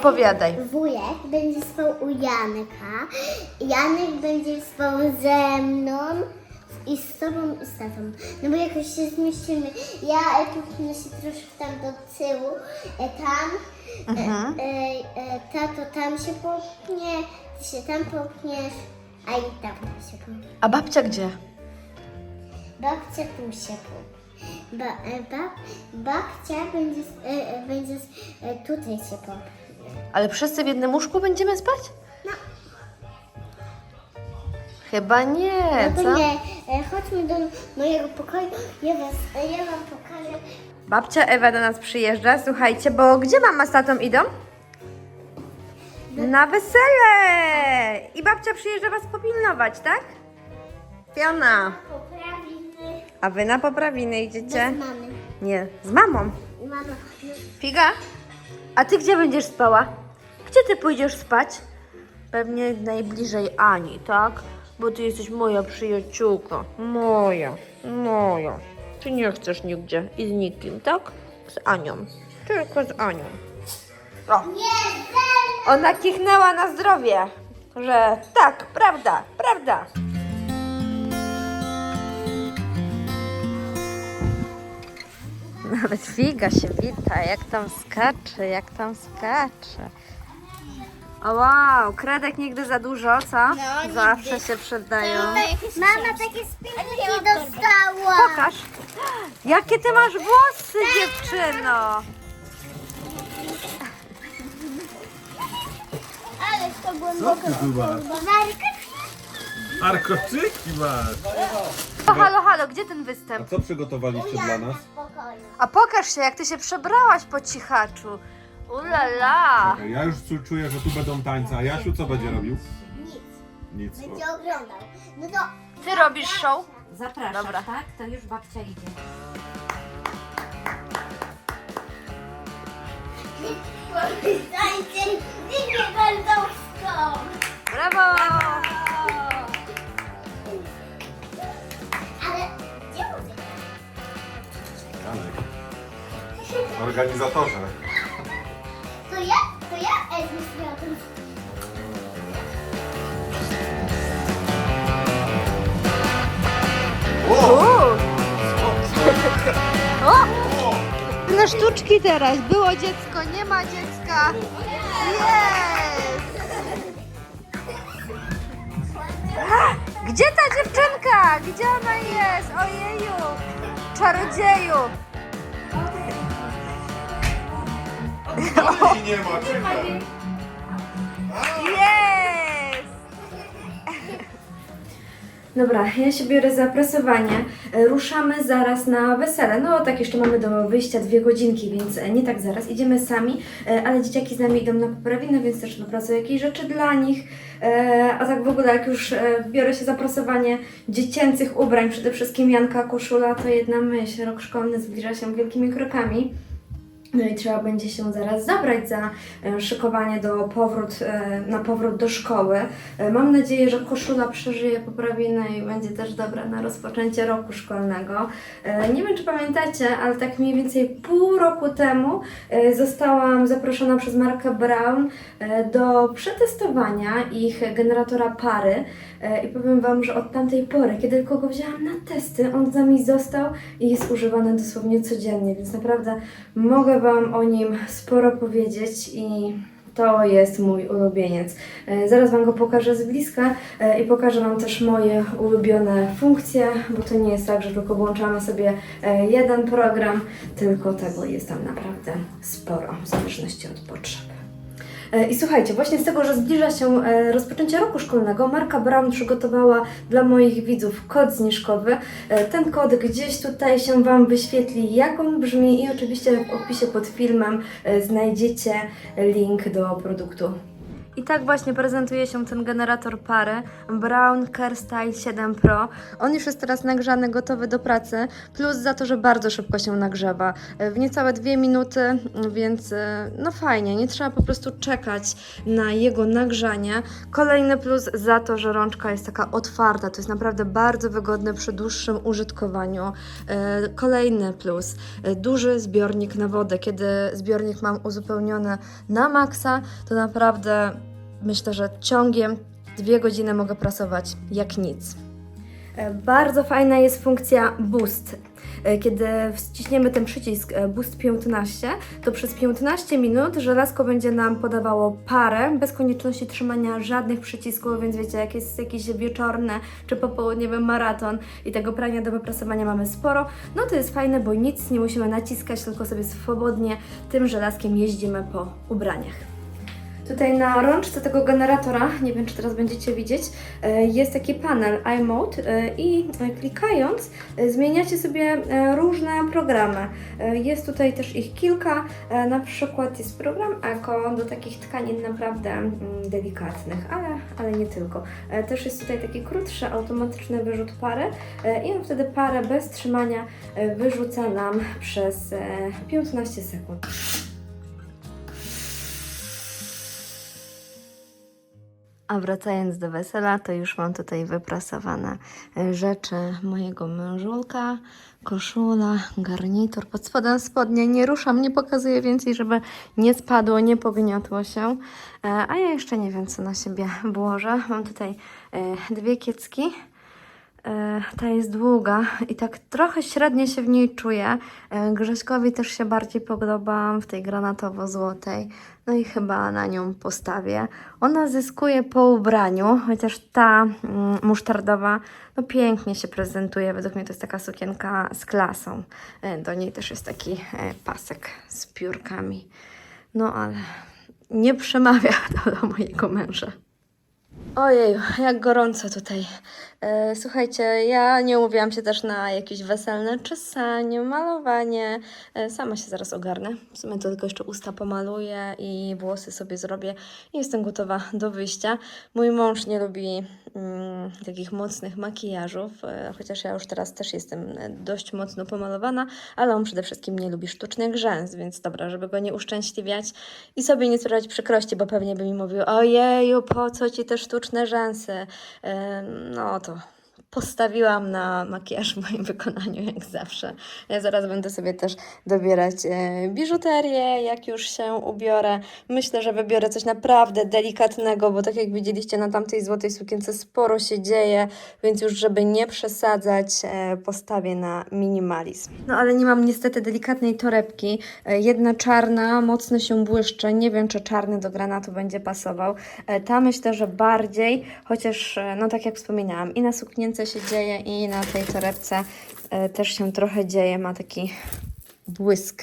Opowiadaj. Wujek będzie spał u Janka, Janek będzie spał ze mną i z tobą i z tatą. No bo jakoś się zmieścimy. Ja e, popchnę się troszkę tam do tyłu, e, tam, Mhm. e, e, e, tato tam się popchnie, ty się tam popchniesz, a i tam się popchnie. A babcia gdzie? Babcia tu się popchnie. Ba, e, bab, babcia będzie, s- e, e, będzie s- e, tutaj się popchnie. Ale wszyscy w jednym łóżku będziemy spać? No. Chyba nie, No co? nie, e, chodźmy do mojego pokoju, ja, was, e, ja wam pokażę. Babcia Ewa do nas przyjeżdża, słuchajcie, bo gdzie mama z tatą idą? Na wesele! I babcia przyjeżdża was popilnować, tak? Fiona, Poprawimy a wy na poprawiny idziecie? mamy. Nie, z mamą. Mama, Figa, a ty gdzie będziesz spała? Gdzie ty pójdziesz spać? Pewnie najbliżej Ani, tak? Bo ty jesteś moja przyjaciółka. Moja, moja. Czy nie chcesz nigdzie i z nikim, tak? Z Anią. Tylko z Anią. O. Ona kichnęła na zdrowie, że tak, prawda, prawda. Nawet figa się wita, jak tam skacze, jak tam skacze. O wow, kredek nigdy za dużo, co? No, Zawsze się przydają. mama takie spinki dostała. Pokaż. Jakie ty masz włosy, dziewczyno? Ale to było Co ty tu masz? Arkoczyki masz! Halo, halo, gdzie ten A występ? co przygotowaliście dla nas? Spokojnie. A pokaż się, jak ty się przebrałaś po cichaczu. Ulala. Czekaj, Ja już czu- czuję, że tu będą tańce, a Jasiu co będzie robił? Nic, Nic. będzie oglądał. No to Ty robisz show? Zapraszam, Dobra. tak? To już babcia idzie. Organizatorze. To ja, to ja Ezmy sobie o Uuu. O! Na sztuczki teraz. Było dziecko, nie ma dziecka. Jest! A, Gdzie ta dziewczynka? Gdzie ona jest? Ojeju! Czarodzieju! I nie ma, czekaj. Jest! Dobra, ja się biorę za prasowanie. E, Ruszamy zaraz na wesele. No tak, jeszcze mamy do wyjścia dwie godzinki, więc e, nie tak zaraz. Idziemy sami, e, ale dzieciaki z nami idą na poprawinę, więc też napracuję jakieś rzeczy dla nich. A tak w ogóle, jak już biorę się za prasowanie dziecięcych ubrań, przede wszystkim Janka koszula, to jedna myśl. Rok szkolny zbliża się wielkimi krokami. No i trzeba będzie się zaraz zabrać za e, szykowanie do powrót, e, na powrót do szkoły. E, Mam nadzieję, że koszula przeżyje poprawinę i będzie też dobra na rozpoczęcie roku szkolnego. Nie wiem, czy pamiętacie, ale tak mniej więcej pół roku temu zostałam zaproszona przez markę Brown do przetestowania ich generatora pary. I powiem Wam, że od tamtej pory, kiedy tylko go wzięłam na testy, on z nami został i jest używany dosłownie codziennie, więc naprawdę mogę Wam o nim sporo powiedzieć i to jest mój ulubieniec. E, Zaraz Wam go pokażę z bliska e, i pokażę Wam też moje ulubione funkcje, bo to nie jest tak, że tylko włączamy sobie e, jeden program, tylko tego jest tam naprawdę sporo, w zależności od potrzeb. E, I słuchajcie, właśnie z tego, że zbliża się e, rozpoczęcie roku szkolnego, marka Brown przygotowała dla moich widzów kod zniżkowy. E, Ten kod gdzieś tutaj się Wam wyświetli, jak on brzmi i oczywiście w opisie pod filmem znajdziecie link do produktu. I tak właśnie prezentuje się ten generator pary Brown Care Style 7 Pro. On już jest teraz nagrzany, gotowy do pracy, plus za to, że bardzo szybko się nagrzewa. W niecałe dwie minuty, więc e, no fajnie, nie trzeba po prostu czekać na jego nagrzanie. Kolejny plus za to, że rączka jest taka otwarta, to jest naprawdę bardzo wygodne przy dłuższym użytkowaniu. E, Kolejny plus, e, duży zbiornik na wodę. Kiedy zbiornik mam uzupełniony na maksa, to naprawdę myślę, że ciągiem dwie godziny mogę prasować jak nic. E, Bardzo fajna jest funkcja Boost. E, Kiedy wciśniemy ten przycisk e, Boost 15, to przez 15 minut żelazko będzie nam podawało parę bez konieczności trzymania żadnych przycisków, więc wiecie, jak jest jakieś wieczorne czy popołudniowy maraton i tego prania do wyprasowania mamy sporo, no to jest fajne, bo nic nie musimy naciskać, tylko sobie swobodnie tym żelazkiem jeździmy po ubraniach. Tutaj na rączce tego generatora, nie wiem czy teraz będziecie widzieć, e, jest taki panel iMode e, i e, klikając zmieniacie sobie różne programy. Jest tutaj też ich kilka, na przykład jest program Eco do takich tkanin naprawdę mm, delikatnych, ale, ale nie tylko. Też jest tutaj taki krótszy automatyczny wyrzut pary i on wtedy parę bez trzymania wyrzuca nam przez e, 15 sekund. A wracając do wesela, to już mam tutaj wyprasowane e, rzeczy mojego mężulka. Koszula, garnitur, pod spodem spodnie. Nie ruszam, nie pokazuję więcej, żeby nie spadło, nie pogniotło się. E, A ja jeszcze nie wiem, co na siebie włożę. Mam tutaj e, dwie kiecki. E, Ta jest długa i tak trochę średnio się w niej czuję. E, Grześkowi też się bardziej podoba w tej granatowo-złotej. No i chyba na nią postawię. Ona zyskuje po ubraniu, chociaż ta mm, musztardowa no pięknie się prezentuje. Według mnie to jest taka sukienka z klasą. E, Do niej też jest taki pasek z piórkami. No ale nie przemawia to do mojego męża. Ojej, jak gorąco tutaj. E, słuchajcie, ja nie umówiłam się też na jakieś weselne czesanie, malowanie. E, sama się zaraz ogarnę. W sumie to tylko jeszcze usta pomaluję i włosy sobie zrobię i jestem gotowa do wyjścia. Mój mąż nie lubi mm, takich mocnych makijażów, e, chociaż ja już teraz też jestem dość mocno pomalowana, ale on przede wszystkim nie lubi sztucznych rzęs, więc dobra, żeby go nie uszczęśliwiać i sobie nie sprawiać przykrości, bo pewnie by mi mówił, ojeju, po co ci te sztuczne rzęsy? No to postawiłam na makijaż w moim wykonaniu, jak zawsze. Ja zaraz będę sobie też dobierać e, biżuterię, jak już się ubiorę. Myślę, że wybiorę coś naprawdę delikatnego, bo tak jak widzieliście na tamtej złotej sukience sporo się dzieje, więc już żeby nie przesadzać, e, postawię na minimalizm. No ale nie mam niestety delikatnej torebki. E, Jedna czarna, mocno się błyszczy. Nie wiem, czy czarny do granatu będzie pasował. Ta myślę, że bardziej, chociaż no tak jak wspominałam, i na suknience się dzieje, i na tej torebce e, też się trochę dzieje. Ma taki błysk.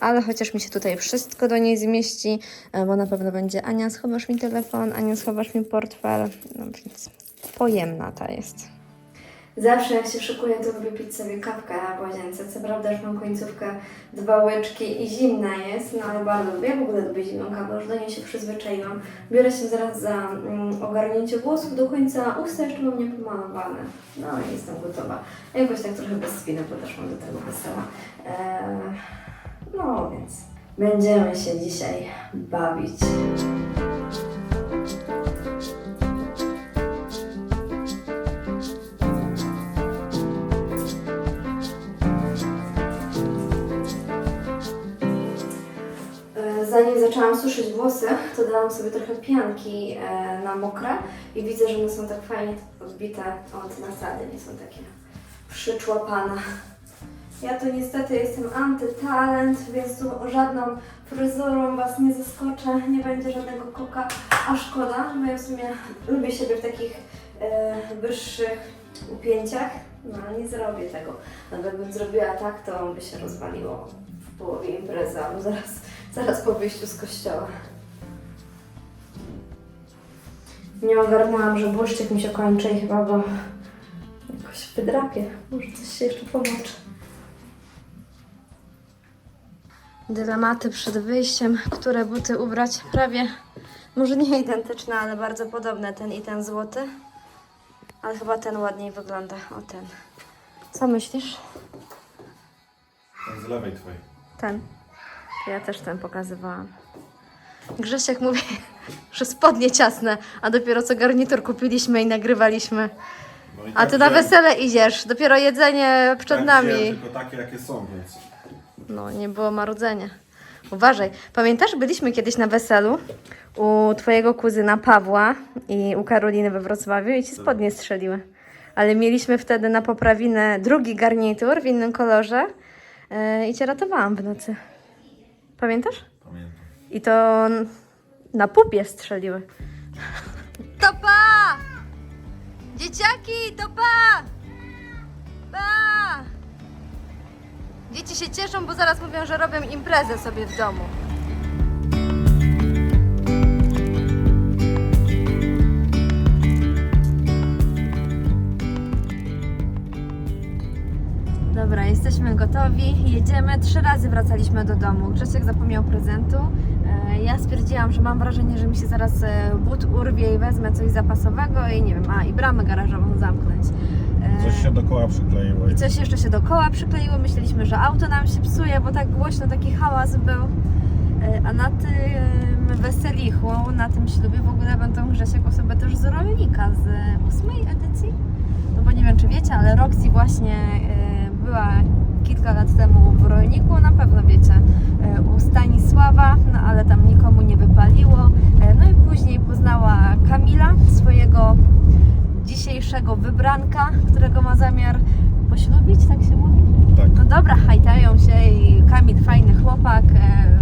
Ale chociaż mi się tutaj wszystko do niej zmieści, e, bo na pewno będzie Ania, schowasz mi telefon, Ania, schowasz mi portfel, no więc pojemna ta jest. Zawsze jak się szykuję, to lubię pić sobie kawkę w łazience. Co prawda już mam końcówkę dwa łyczki i zimna jest, no ale bardzo lubię. Ja w ogóle lubię zimną kawę, już do niej się przyzwyczaiłam. Biorę się zaraz za mm, ogarnięcie włosów do końca usta, jeszcze mam niepomalowane. No i jestem gotowa. Jakoś tak trochę bez spiny podeszłam do tego wesela. Eee, no więc będziemy się dzisiaj bawić. Zaczęłam suszyć włosy, to dałam sobie trochę pianki e, na mokre i widzę, że one są tak fajnie odbite od nasady, nie są takie przyczłapane. Ja tu niestety jestem antytalent, więc tu żadną fryzurą Was nie zaskoczę, nie będzie żadnego koka, a szkoda, bo ja w sumie lubię siebie w takich e, wyższych upięciach, no nie zrobię tego. Nawet bym zrobiła tak, to by się rozwaliło w połowie imprezy, albo zaraz, zaraz po wyjściu z kościoła. Nie ogarnęłam, że błyszczyk mi się kończy i chyba go jakoś wydrapię. Może coś się jeszcze pomoże. Dylematy przed wyjściem, które buty ubrać. Prawie Może nie identyczne, ale bardzo podobne, ten i ten złoty. Ale chyba ten ładniej wygląda, o ten. Co myślisz? Ten z lewej twojej. Ten. To ja też ten pokazywałam. Grzesiek mówi, że spodnie ciasne, a dopiero co garnitur kupiliśmy i nagrywaliśmy. No i A tak ty na wziąłem- wesele idziesz, dopiero jedzenie przed tak nami. wziąłem Tylko takie jakie są, więc... No, nie było marudzenia. Uważaj. Pamiętasz, byliśmy kiedyś na weselu u twojego kuzyna Pawła i u Karoliny we Wrocławiu i ci spodnie strzeliły. Ale mieliśmy wtedy na poprawinę drugi garnitur w innym kolorze yy, i cię ratowałam w nocy. Pamiętasz? Pamiętam. I to na pupie strzeliły. To pa! Dzieciaki, to pa! Pa! Dzieci się cieszą, bo zaraz mówią, że robią imprezę sobie w domu. Dobra, jesteśmy gotowi, jedziemy. Trzy razy wracaliśmy do domu. Grzesiek zapomniał prezentu. E, Ja stwierdziłam, że mam wrażenie, że mi się zaraz e, but urwie i wezmę coś zapasowego i nie wiem, a i bramę garażową zamknąć. Coś się do koła przykleiło. i coś jeszcze się do koła przykleiło. Myśleliśmy, że auto nam się psuje, bo tak głośno taki hałas był. E, A na tym weselichu, na tym ślubie w ogóle będą Grzesiek osoby też z rolnika z ósmej edycji. No bo nie wiem, czy wiecie, ale Roxy właśnie e, była kilka lat temu w rolniku, na pewno wiecie, e, u Stanisława, no ale tam nikomu nie wypaliło. No i później poznała Kamila, swojego dzisiejszego wybranka, którego ma zamiar poślubić, tak się mówi? Tak. No dobra, hajtają się i Kamil fajny chłopak. e,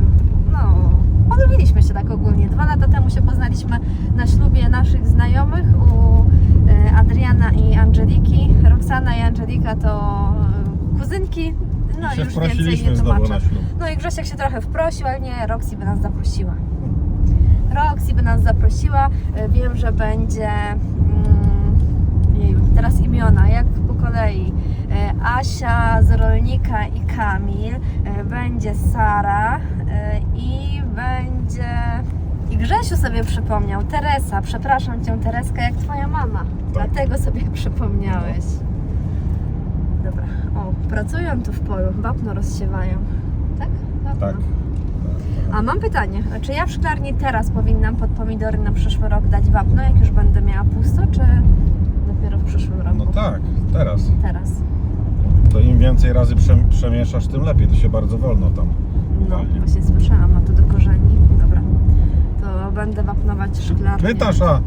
No, polubiliśmy się tak ogólnie. Dwa lata temu się poznaliśmy na ślubie naszych znajomych u e, Adriana i Angeliki. Roxana i Angelika to e, kuzynki. No I się już więcej nie tłumaczę. No i Grzesiek się trochę wprosił, ale nie, Roxy by nas zaprosiła. Roxy by nas zaprosiła. Wiem, że będzie. Teraz imiona, jak po kolei. E, Asia z rolnika i Kamil. E, Będzie Sara e, i będzie. I Grzesiu sobie przypomniał. Teresa, przepraszam cię, Tereska, jak twoja mama. Dlatego sobie przypomniałeś. Dobra. O, pracują tu w polu, wapno rozsiewają. Tak? Wapno. Tak. A mam pytanie, czy ja w szklarni teraz powinnam pod pomidory na przyszły rok dać wapno, jak już będę miała pusto, czy dopiero w przyszłym roku? No tak, teraz. Teraz. To im więcej razy przem- przemieszasz, tym lepiej. To się bardzo wolno tam No, walnie. właśnie słyszałam, a to do korzeni. Dobra. To będę wapnować szklarnię. Pytasz, a,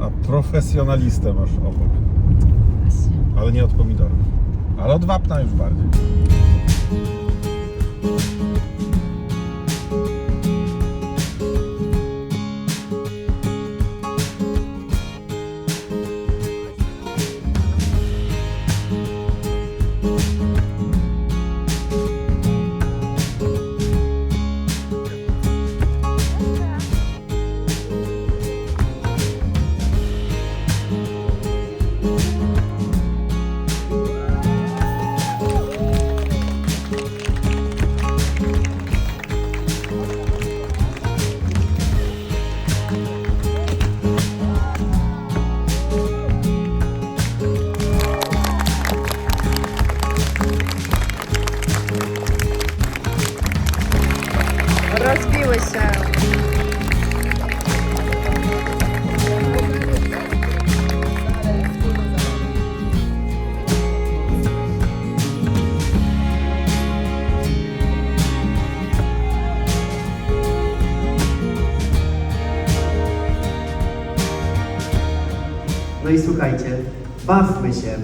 a profesjonalistę masz obok. Właśnie. Ale nie od pomidorów. Ale od wapna już bardziej.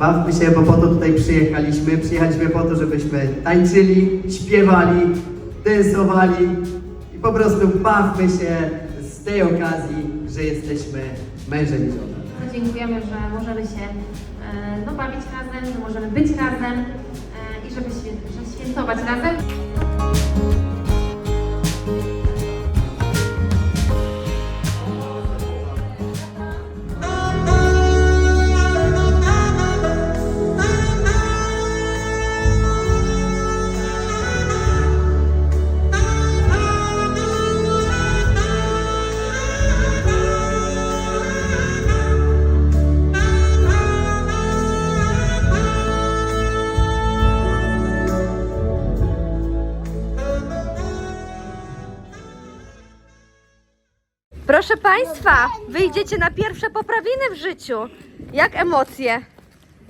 Bawmy się, bo po to tutaj przyjechaliśmy. Przyjechaliśmy po to, żebyśmy tańczyli, śpiewali, densowali i po prostu bawmy się z tej okazji, że jesteśmy mężem i żoną. Dziękujemy, że możemy się e, no, bawić razem, że możemy być razem e, i żeby świę- że świętować razem. Proszę Państwa, wyjdziecie na pierwsze poprawiny w życiu. Jak emocje?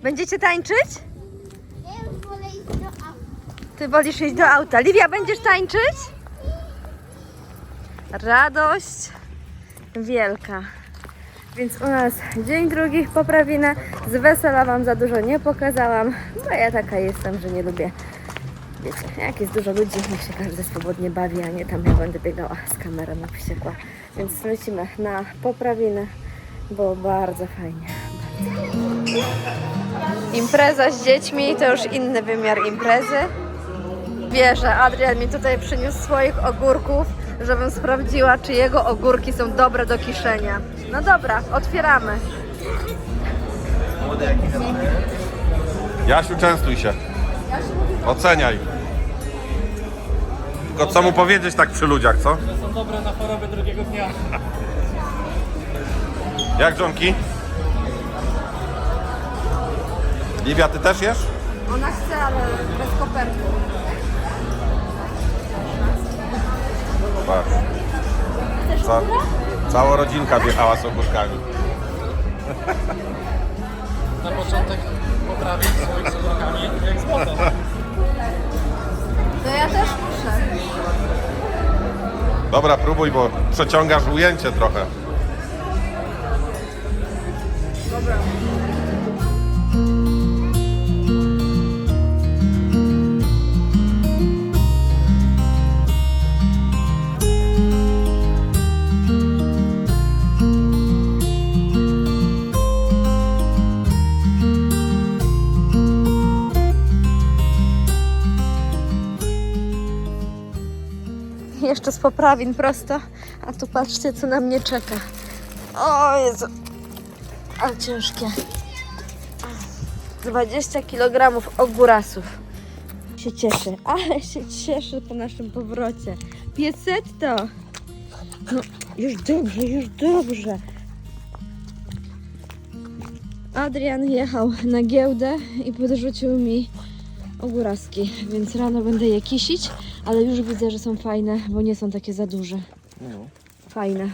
Będziecie tańczyć? Ty wolisz iść do auta. Liwia, będziesz tańczyć? Radość wielka. Więc u nas dzień drugi poprawinę. Z wesela Wam za dużo nie pokazałam, bo ja taka jestem, że nie lubię. Wiecie, jak jest dużo ludzi, niech się każdy swobodnie bawi, a nie tam ja będę biegała z kamerą na wściekła. Więc lecimy na poprawinę, bo bardzo fajnie. Impreza z dziećmi to już inny wymiar imprezy. Wierzę, Adrian mi tutaj przyniósł swoich ogórków, żebym sprawdziła, czy jego ogórki są dobre do kiszenia. No dobra, otwieramy. Jasiu, częstuj się. Oceniaj. Tylko co mu powiedzieć tak przy ludziach, co? są dobre na chorobę drugiego dnia. Jak żonki? Liwia, ty też jesz? Ona chce, ale bez koperty. Patrz. Ca cała rodzinka wjechała z ogórkami. Na początek poprawić swoich z ogórkami jak złoto. To ja też. Dobra, próbuj, bo przeciągasz ujęcie trochę. Jeszcze z poprawin prosto, a tu patrzcie, co na mnie czeka. O Jezu, ale ciężkie. 20 kg ogórasów. Się cieszy, ale się cieszy po naszym powrocie. Piesetto! No, już dobrze, już dobrze. Adrian jechał na giełdę i podrzucił mi ogóraski, więc rano będę je kisić, ale już widzę, że są fajne, bo nie są takie za duże. Fajne.